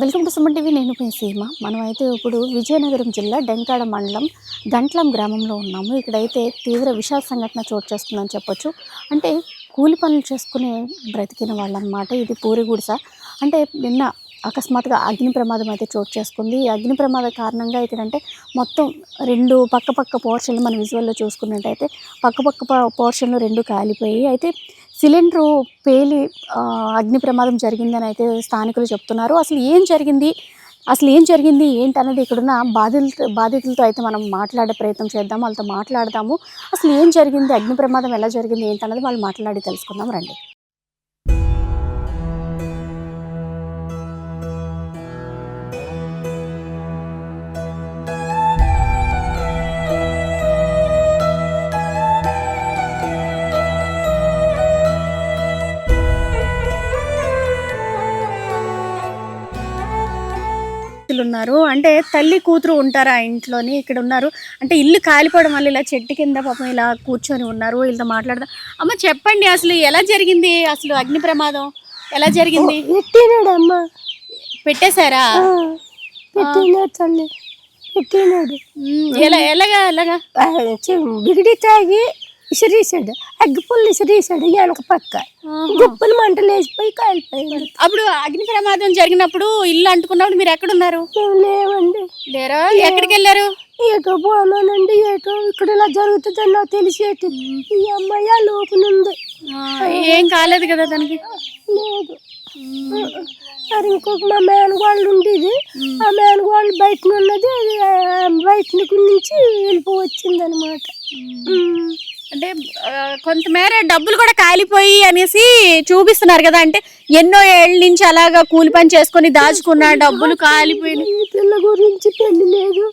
Welcome to Suman TV నేను మీ సీమ. మనం అయితే ఇప్పుడు విజయనగరం జిల్లా డెంకాడ మండలం గంట్లం గ్రామంలో ఉన్నాము. ఇక్కడైతే తీవ్ర విషాద సంఘటన చోటు చేసుకుందని చెప్పొచ్చు. అంటే కూలి పనులు చేసుకునే బ్రతికిన వాళ్ళనమాట ఇది పూరి గుడిస. అంటే నిన్న అకస్మాత్తుగా అగ్ని ప్రమాదం అయితే చోటు చేసుకుంది. ఈ అగ్ని ప్రమాద కారణంగా ఇక్కడంటే మొత్తం రెండు పక్క పక్క పోర్షన్లు మనం విజువల్లో చూసుకున్నట్టయితే పక్క పక్క పోర్షన్లు రెండు కాలిపోయి అయితే సిలిండరు పేలి అగ్ని ప్రమాదం జరిగిందని అయితే స్థానికులు చెప్తున్నారు. అసలు ఏం జరిగింది? అసలు ఏం జరిగింది? ఏంటన్నది ఇక్కడున్న బాధితులతో బాధితులతో అయితే మనం మాట్లాడే ప్రయత్నం చేద్దాం వాళ్ళతో మాట్లాడదాము. అసలు ఏం జరిగింది? అగ్ని ప్రమాదం ఎలా జరిగింది? ఏంటన్నది వాళ్ళు మాట్లాడి తెలుసుకుందాం రండి. వ్యక్తులు ఉన్నారు అంటే తల్లి కూతురు ఉంటారు ఆ ఇంట్లోని ఇక్కడ ఉన్నారు. అంటే ఇల్లు కాలిపోవడం వల్ల ఇలా చెట్టు కింద పాపం ఇలా కూర్చొని ఉన్నారు వీళ్ళతో మాట్లాడదాం. అమ్మ చెప్పండి అసలు ఎలా జరిగింది అసలు అగ్ని ప్రమాదం? ఎలా జరిగింది? అమ్మ. పెట్టేశారా? తల్లి. ఎలా ఎలాగా ఎలాగా? బిగిడి తాగి ఇసిరేసాడు. అగ్గి పుల్లు ఇసిరేసాడు. వెనక పక్క. గుప్పలు మంటలు వేసిపోయి కాలిపోయాడు అప్పుడు అగ్ని ప్రమాదం జరిగినప్పుడు ఇల్లు అంటుకున్నప్పుడు మీరు ఎక్కడున్నారు? లేవండి. లేరా? ఎక్కడికి వెళ్ళారు? ఏటో పోనానండి ఏటో ఇక్కడ ఇలా జరుగుతుందని నాకు తెలిసేటి ఈ అమ్మాయి ఆ లోపనుంది ఏం కాలేదు కదా తనకి? లేదు. మరి ఇంకొక మా మేనగోళ్ళు ఉండేది. ఆ మేనగోళ్ళు బయట ఉన్నది అది బయట నుంచి వెళ్ళిపోవచ్చింది అనమాట అంటే కొంతమేర డబ్బులు కూడా కాలిపోయి అనేసి చూపిస్తున్నారు కదా. అంటే ఎన్నో ఏళ్ళ నుంచి అలాగా కూలి పని చేసుకొని దాచుకున్న డబ్బులు కాలిపోయి పిల్ల గురించి పెళ్ళి లేదు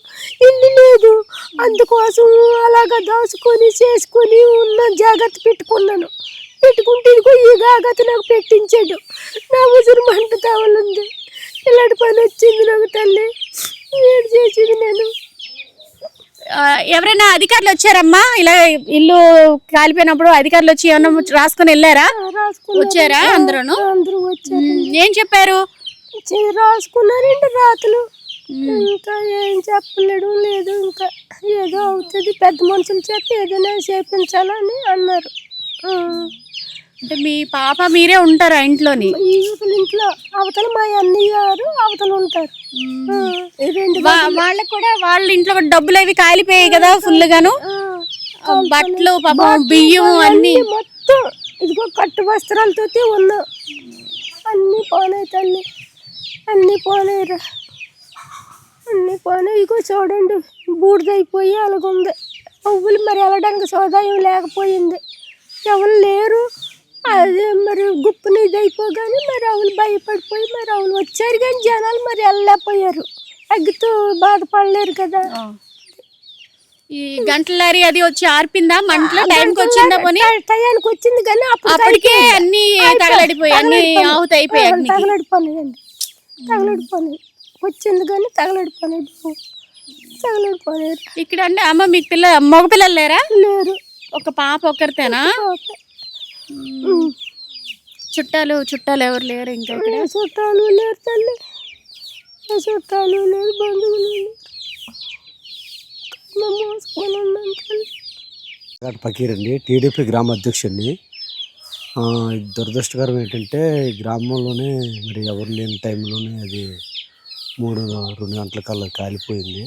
ఇల్లు లేదు. అందుకోసం అలాగా దాచుకొని చేసుకొని ఉన్న జాగ్రత్త పెట్టుకున్నాను. పెట్టుకుంటే ఇదిగో ఈ జాగ్రత్త నాకు పెట్టించాడు. నా ఉసురు మంట తావలుంది ఇలాంటి పని వచ్చింది నాకు తల్లి. ఏడు చేసింది నేను. ఎవరైనా అధికారులు వచ్చారమ్మా? ఇలా ఇల్లు కాలిపోయినప్పుడు అధికారులు వచ్చి ఏమన్నా రాసుకొని వెళ్ళారా? వచ్చారా అందరూ ఏం చెప్పారు? రాసుకున్నారండి రాతలు ఇంకా ఏం చెప్పలేడు లేదు ఇంకా ఏదో అవుతుంది. పెద్ద మనుషుల చేత ఏదైనా చేపించాలని అన్నారు. అంటే మీ పాప మీరే ఉంటారా ఇంట్లోని? ఇంట్లో అవతల మా అన్నయ్య గారు అవతల ఉంటారు. రెండు వా- వాళ్ళకు కూడా వాళ్ళ ఇంట్లో కూడా డబ్బులు అవి కాలిపోయాయి కదా ఫుల్ గాను ఆ, బట్టలు పాపం బియ్యం అన్ని అన్ని. మొత్తం ఇదిగో కట్టు వస్త్రాలతో ఉన్నాం. అన్నీ పోనాయి తల్లి. అన్నీ పోనాయిరా అన్నీ పోనాయి. ఇగో చూడండి బూడిదైపోయి అలాగుంది. పువ్వులు మరి వెళ్ళడానికి సోదాయం లేకపోయింది. ఎవరు లేరు అదే మరి గుప్పుని ఇది అయిపోగానే మరి ఆవులు భయపడిపోయి మరి ఆవులు వచ్చారు కానీ జనాలు మరి వెళ్ళలేకపోయారు. అగ్గితో బాధపడలేరు కదా. ఈ గంటల లారీ అది వచ్చి ఆర్పిందా? మంటలో టైంకి వచ్చిందా పోనీ? టై- టయానికి వచ్చింది కానీ అప్పటికే అన్ని తగలడిపోయి అన్ని ఆహుతి అయిపోయి అగ్నికి. తగలడిపోయినాయండి తగలడిపోయినాయి వచ్చింది కానీ తగలడిపోయినాయి తగలడిపోయారు ఇక్కడ అంటే అమ్మ మీకు పిల్ల మగ పిల్లలు లేరా? లేరు. ఒక పాప ఒక్కరితేనా? చుట్టాలు చుట్టాలు ఎవరు లేరు ఇంకా చుట్టాలు లేరు తల్లి. చుట్టాలు లేరు బంధువులు లేరు. ఫకీర్ అండి టీడీపీ గ్రామ అధ్యక్షుడిని. ఆ, దురదృష్టకరం ఏంటంటే గ్రామంలోనే మరి ఎవరు లేని టైంలోనే అది మూడు రెండు గంటల కల్లా కాలిపోయింది.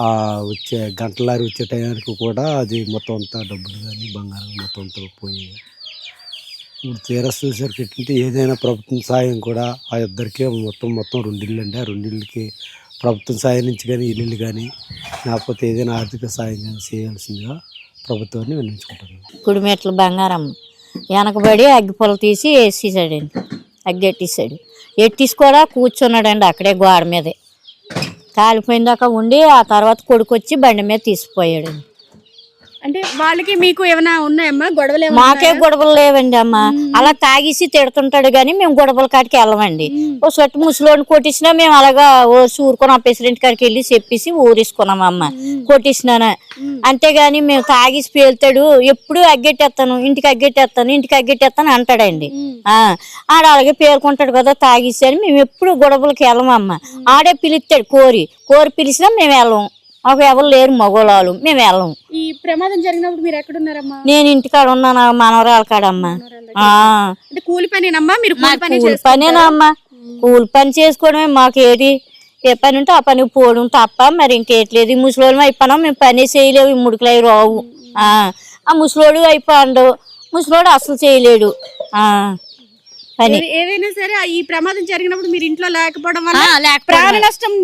ఆ వచ్చే గంటలారి వచ్చే టైంకి కూడా అది మొత్తం అంతా డబ్బులు కానీ బంగారం మొత్తం అంతా పోయింది ఇప్పుడు తీరా చూసరికి ఏంటంటే ఏదైనా ప్రభుత్వం సాయం కూడా ఆ ఇద్దరికే మొత్తం మొత్తం రెండిళ్ళు అండి. ఆ రెండిళ్ళకి ప్రభుత్వం సాయం నుంచి కానీ ఇల్లు కానీ లేకపోతే ఏదైనా ఆర్థిక సాయం కానీ చేయాల్సిందిగా ప్రభుత్వాన్ని వినిపించుకుంటాను కుడిమెట్ల బంగారం వెనకబడి అగ్గిపొల తీసి వేసేసాడండి. అగ్గి ఎట్టేసాడు. ఎట్టేసి కూడా కూర్చున్నాడండి అక్కడే గోడ మీదే. కాలిపోయిందాక ఉండి ఆ తర్వాత కొడుకు వచ్చి బండి మీద తీసిపోయాడండి అంటే వాళ్ళకి మీకు ఏమైనా ఉన్నాయమ్మా? గొడవలు మాకే గొడవలు లేవండి అమ్మ. అలా తాగేసి తిడుతుంటాడు కానీ మేము గొడవల కాడికి వెళ్ళమండి. ఓ సొట్టు ముసలోని కొట్టించినా మేము అలాగా ఓ ఊరుకొని ఆ ప్రెసిడెంట్ కాడికి వెళ్ళి చెప్పేసి ఊరేసుకున్నాం అమ్మ. కొట్టించినాను. అంతేగాని మేము తాగేసి పేలుతాడు. ఎప్పుడు అగ్గెట్టేస్తాను ఇంటికి అగ్గెట్టేస్తాను ఇంటికి అగ్గెట్టేస్తాను అంటాడండి. ఆ ఆడ అలాగే పేర్కొంటాడు కదా తాగేసి అని మేము ఎప్పుడు గొడవలకి వెళ్ళమమ్మ. ఆడే పిలుస్తాడు కోరి. కోరి పిలిచినా మేము వెళ్ళం. మాకు ఎవరు లేరు మగోళాలు మేము వెళ్ళం. ఈ ప్రమాదం జరిగినప్పుడు మీరు ఎక్కడున్నారమ్మా? నేను ఇంటికాడ ఉన్నాను మనవరాల కాడమ్మా. అంటే కూలి పనేనమ్మా? మీరు కూలి పని కూలి పనేనా అమ్మా కూలి పని చేసుకోవడమే మాకు ఏది? ఏ పని ఉంటే ఆ పని పోవడం తప్ప మరి ఇంకేట్లేదు. ఈ ముసలోళ్ళు అయిపోయినా మేము పని చేయలేవు ఈ ముడుకులు అవి రావు. ఆ. ఆ ముసలోడు అయిపోయాడు. ముసలోడు అసలు చేయలేడు. ఏదైనా సరే ఈ ప్రమాదం జరిగినప్పుడు మీరు ఇంట్లో లేకపోవడం వల్ల ప్రాణ నష్టం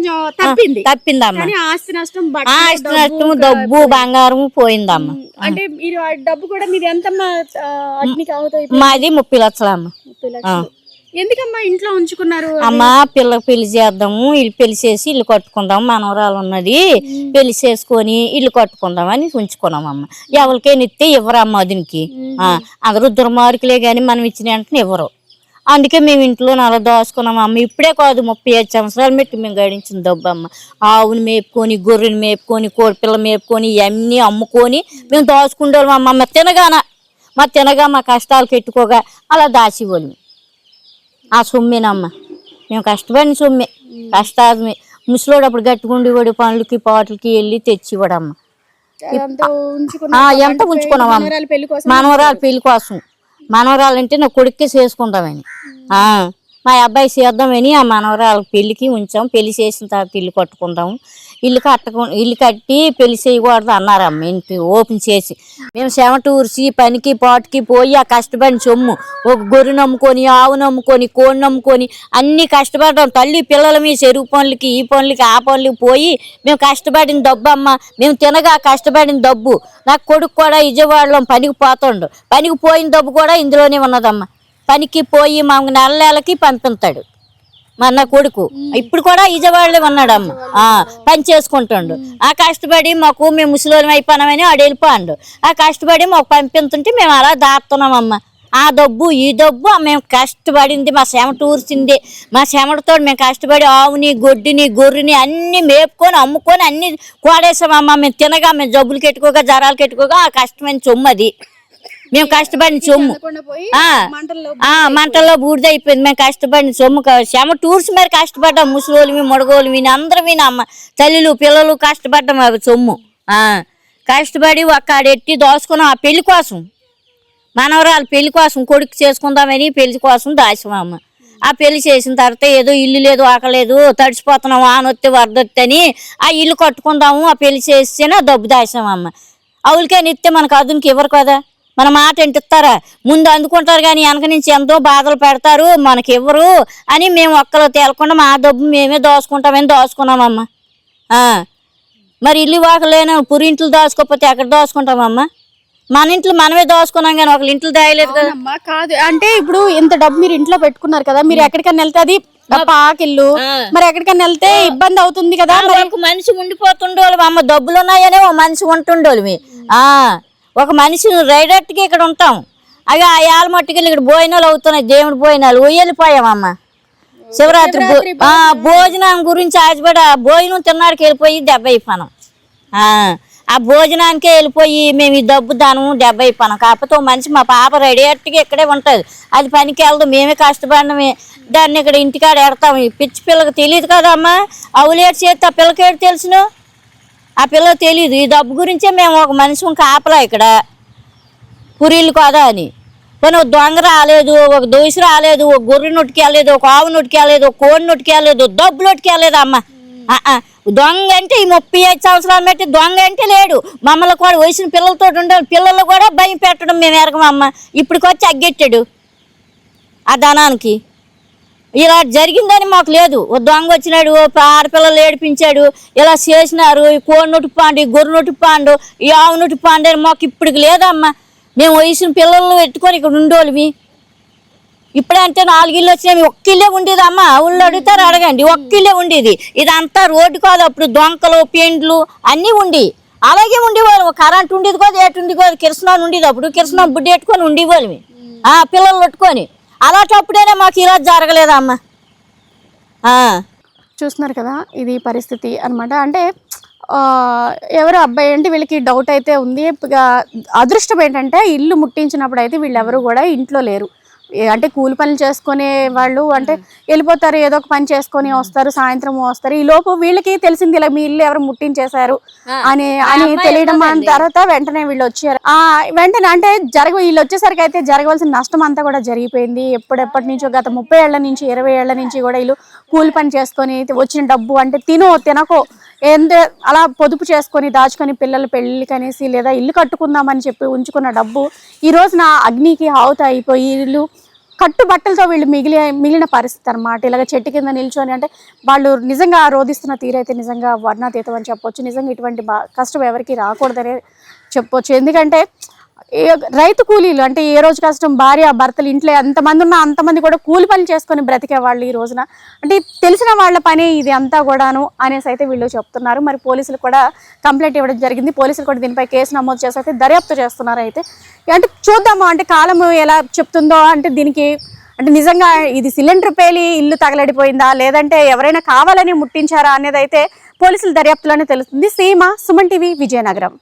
తప్పింది. తప్పిందమ్మా. ఆస్తి నష్టం ఆ బట్టలు, ఇష్టం డబ్బు, బంగారం పోయిందమ్మా. అంటే మీరు ఆ డబ్బు కూడా మీరు అవుతాయి మాది ముప్పై లక్షలమ్మ. ఎందుకమ్మా ఇంట్లో ఉంచుకున్నారు? అమ్మ పిల్లకి పెళ్ళి చేద్దాము ఇల్లు పెళ్ళి చేసి ఇల్లు కట్టుకుందాం మనవరాలు ఉన్నది. పెళ్ళి చేసుకొని ఇల్లు కట్టుకుందాం అని ఉంచుకున్నాం అమ్మ ఎవరికైనా ఇస్తే ఇవ్వరమ్మ దీనికి అందరూ దుర్మార్గులే కానీ మనం ఇచ్చిన వెంటనే ఇవ్వరు. అందుకే మేము ఇంట్లో అలా దోసుకున్నాం అమ్మ. ఇప్పుడే కాదు ముప్పై ఐదు సంవత్సరాలు పెట్టి మేము గడించిన డబ్బు అమ్మ. ఆవుని మేపుకొని గొర్రెని మేపుకొని కోడిపిల్ల మేపుకొని ఇవన్నీ అమ్ముకొని మేము దోసుకుంటాం అమ్మ. మా తినగాన మా తినగా మా కష్టాలు పెట్టుకోగా అలా దాచివ్వాలి ఆ సొమ్మేనమ్మ మేము కష్టపడిన సొమ్మే కష్టాదమే ముసలోడు అప్పుడు గట్టుకుండి పనులకి పాటలకి వెళ్ళి ఉంచుకున్న ఆ, ఎంత ఉంచుకున్నామమ్మ మనవరాలు పెళ్ళి కోసం. మనవరాలు అంటే నా కొడుక్కి చేసుకుంటామని. మా అబ్బాయి చేద్దామని ఆ మనవరాలు పెళ్ళికి ఉంచాం. పెళ్ళి చేసిన తర్వాత ఇల్లు కట్టుకుంటాము. ఇల్లు కట్టకు ఇల్లు కట్టి పెళ్ళి చేయకూడదు అన్నారమ్మ ఇంటి ఓపెన్ చేసి. మేము చెమట పనికి పాటుకి పోయి ఆ కష్టపడిన సొమ్ము ఒక గొర్రె నమ్ముకొని ఆవు నమ్ముకొని కోడి నమ్ముకొని అన్నీ కష్టపడడం. తల్లి పిల్లల మీ చెరువు పనులకి ఈ పనులకి ఆ పనులకి పోయి మేము కష్టపడిన డబ్బు అమ్మ మేము తినగా కష్టపడిన డబ్బు. నాకు కొడుకు కూడా విజయవాడలో పనికి పోతుండు. పనికి పోయిన డబ్బు కూడా ఇందులోనే ఉన్నదమ్మ. పనికి పోయి మాకు నెల నెలకి పంపిస్తాడు. మా అన్న కొడుకు. ఇప్పుడు కూడా విజయవాడలో ఉన్నాడమ్మ. ఆ, పని చేసుకుంటుండు. ఆ కష్టపడి మాకు మేము ముసలోళ్ళం అయిపోయినామని ఆడు వెళ్ళిపోండు ఆ కష్టపడి మాకు పంపిస్తుంటే మేము అలా దాస్తున్నామమ్మ ఆ డబ్బు ఈ డబ్బు మేము కష్టపడింది మా చెమట ఊర్చింది మా చెమటతో మేము కష్టపడి ఆవుని గొడ్డిని గొర్రెని అన్ని మేపుకొని అమ్ముకొని అన్ని కోడేసామమ్మ మేము తినగా మేము జబ్బులు కెట్టుకోగా జ్వరాలు కెట్టుకోగా ఆ కష్టమైన సొమ్ము అది మేము కష్టపడిన సొమ్ము. మంటల్లో బూడిద అయిపోయింది. మేము కష్టపడిన సొమ్ము చెమ టూర్స్ మరి కష్టపడ్డాం. ముసలోళ్ళు మొడగోలు విని అందరూ విని అమ్మ తల్లులు పిల్లలు కష్టపడ్డాం అవి సొమ్ము. ఆ, కష్టపడి ఒక్కడెట్టి దోసుకున్నాం ఆ పెళ్ళి కోసం మనవరాలు పెళ్ళి కోసం కొడుకు చేసుకుందామని పెళ్ళి కోసం దాచాం అమ్మ. ఆ పెళ్ళి చేసిన తర్వాత ఏదో ఇల్లు లేదు ఆకలేదు తడిచిపోతున్నాం ఆనొత్తి వరదొత్తి అని ఆ ఇల్లు కట్టుకుందాము ఆ పెళ్ళి చేస్తేనే డబ్బు దాచాం అమ్మ. అవులకని ఇస్తే మనకు అదునికి ఇవ్వరు కదా. మన మాట ఇస్తారా ముందు అందుకుంటారు కానీ వెనక నుంచి ఎంతో బాధలు పెడతారు. మనకి ఇవ్వరు అని మేము ఒక్కలో తేలకుండా మా డబ్బు మేమే దోసుకుంటామని దోసుకున్నామమ్మ. మరి ఇల్లు వాకలేను పురింట్లు దోసుకోకపోతే ఎక్కడ దోసుకుంటామమ్మా మన ఇంట్లో మనమే దోసుకున్నాం కానీ ఒకళ్ళ ఇంట్లో దాయలేదు కదా. అంటే ఇప్పుడు ఇంత డబ్బు మీరు ఇంట్లో పెట్టుకున్నారు కదా మీరు ఎక్కడికైనా వెళ్తే అది పాకిల్లు. మరి ఎక్కడికైనా వెళ్తే ఇబ్బంది అవుతుంది కదా మనిషి ఉండిపోతుండోళ్ళు అమ్మ. డబ్బులు ఉన్నాయనే ఒక మనిషి ఉంటుండోళ్ళు ఆ. ఒక మనిషి రైడర్ట్కి ఇక్కడ ఉంటాం. అవి ఆ ఏళ్ళ మట్టుకెళ్ళి ఇక్కడ భోజనాలు అవుతున్నాయి. దేవుడి భోజనాలు. వెళ్ళిపోయామమ్మ శివరాత్రి భోజనం గురించి ఆశపడి ఆ భోజనం తిన్నాడికి వెళ్ళిపోయి దెబ్బ అయిపోయాం ఆ, ఆ భోజనానికే వెళ్ళిపోయి మేము ఈ డబ్బు దానం దెబ్బ అయిపోయాం కాకపోతే మనిషి మా పాప రెడీగా ఇక్కడే ఉంటుంది. అది పనికి వెళ్దాం మేమే కష్టపడినమే దాన్ని ఇక్కడ ఇంటికాడ ఎడతాం ఈ పిచ్చి పిల్లకి తెలియదు కదమ్మా. అవులేడు చేస్తే ఆ పిల్లకేడు తెలుసును? ఆ పిల్ల తెలియదు ఈ డబ్బు గురించే మేము ఒక మనిషి కాపలా ఇక్కడ. పురీలు కదా అని. కానీ ఒక దొంగ రాలేదు ఒక దోసి రాలేదు ఒక గొర్రె నొట్టుకెళ్ళలేదు ఒక ఆవు నొట్టుకెళ్ళలేదు ఒక కోడి నొట్టుకెళ్ళలేదు డబ్బు నొట్టుకెళ్ళలేదు అమ్మ. దొంగ అంటే ఈ ముప్పై ఐదు సంవత్సరాలు బట్టి దొంగ అంటే లేడు. మమ్మల్ని కూడా వయసిన పిల్లలతో ఉండాలి. పిల్లలు కూడా భయం పెట్టడం మేము ఎరగమమ్మ. ఇప్పటికొచ్చి అగ్గెట్టాడు. ఆ ధనానికి. ఇలా జరిగిందని మాకు లేదు. ఓ దొంగ వచ్చినాడు ఓ ఆడపిల్లలు ఏడిపించాడు ఇలా చేసినారు. ఈ కోడినొట్టు పాండు ఈ గొర్రెనొట్టు పాండు ఈ ఆవునొట్టు పాండు అని మాకు ఇప్పటికి లేదమ్మా. మేము వయసున పిల్లలు పెట్టుకొని ఇక్కడ ఉండోళ్ళవి ఇప్పుడంటే నాలుగు ఇల్లు వచ్చినాయి. ఒక్క ఇల్లే ఉండేది అమ్మ ఊళ్ళో అడుగుతారు అడగండి. ఒక్క ఇల్లే ఉండేది. ఇదంతా రోడ్డు కాదు. అప్పుడు దొంకలు పెండ్లు అన్నీ ఉండి. అలాగే ఉండేవాళ్ళు. కరెంట్ ఉండేది కాదు ఏటు ఉండేది కాదు. కిరసనాలు ఉండేది. అప్పుడు కిరసనం బుడ్డి పెట్టుకొని ఉండేవాళ్ళమి. పిల్లలు పట్టుకొని. అలాంటప్పుడైనా మాకు ఇలా జరగలేదమ్మా చూస్తున్నారు కదా ఇది పరిస్థితి అనమాట అంటే ఎవరు అబ్బాయి అంటే వీళ్ళకి డౌట్ అయితే ఉంది. ఇక అదృష్టం ఏంటంటే ఇల్లు ముట్టించినప్పుడు అయితే వీళ్ళెవరు కూడా ఇంట్లో లేరు. అంటే కూలి పనులు చేసుకునే వాళ్ళు అంటే వెళ్ళిపోతారు ఏదో ఒక పని చేసుకొని వస్తారు సాయంత్రం వస్తారు. ఈ లోపు వీళ్ళకి తెలిసింది ఇలా మీ ఇల్లు ఎవరు ముట్టించేశారు అని అని తెలియడం అన్న తర్వాత వెంటనే వీళ్ళు వచ్చారు. ఆ వెంటనే అంటే జరగ వీళ్ళు వచ్చేసరికి అయితే జరగవలసిన నష్టం అంతా కూడా జరిగిపోయింది. ఎప్పుడెప్పటి నుంచో గత ముప్పై ఏళ్ళ నుంచి ఇరవై ఏళ్ళ నుంచి కూడా వీళ్ళు కూలి పని చేసుకొని వచ్చిన డబ్బు అంటే తినో తినకో ఏందే అలా పొదుపు చేసుకొని దాచుకొని పిల్లల పెళ్ళికి అనేసి లేదా ఇల్లు కట్టుకుందామని చెప్పి ఉంచుకున్న డబ్బు ఈ రోజున అగ్నికి ఆవుత అయిపోయి వీళ్ళు కట్టు బట్టలతో వీళ్ళు మిగిలి మిగిలిన పరిస్థితి అనమాట ఇలాగ చెట్టు కింద నిల్చొని అంటే వాళ్ళు నిజంగా రోధిస్తున్న తీరైతే నిజంగా వర్ణాతీతం అని చెప్పొచ్చు. నిజంగా ఇటువంటి బా కష్టం ఎవరికి రాకూడదనే చెప్పొచ్చు. ఎందుకంటే రైతు కూలీలు అంటే ఏ రోజు కష్టం భార్య భర్తలు ఇంట్లో ఎంతమంది ఉన్నా అంతమంది కూడా కూలి పని చేసుకొని బ్రతికే వాళ్ళు ఈ రోజున. అంటే తెలిసిన వాళ్ళ పని ఇది అంతా కూడాను అనేసి అయితే వీళ్ళు చెప్తున్నారు. మరి పోలీసులు కూడా కంప్లైంట్ ఇవ్వడం జరిగింది. పోలీసులు కూడా దీనిపై కేసు నమోదు చేసి అయితే దర్యాప్తు చేస్తున్నారు అయితే. అంటే చూద్దాము అంటే కాలం ఎలా చెప్తుందో అంటే దీనికి అంటే నిజంగా ఇది సిలిండర్ పేలి ఇల్లు తగలడిపోయిందా లేదంటే ఎవరైనా కావాలని ముట్టించారా అనేది అయితే పోలీసుల దర్యాప్తులోనే తెలుస్తుంది. సీమ సుమన్ టీవీ విజయనగరం.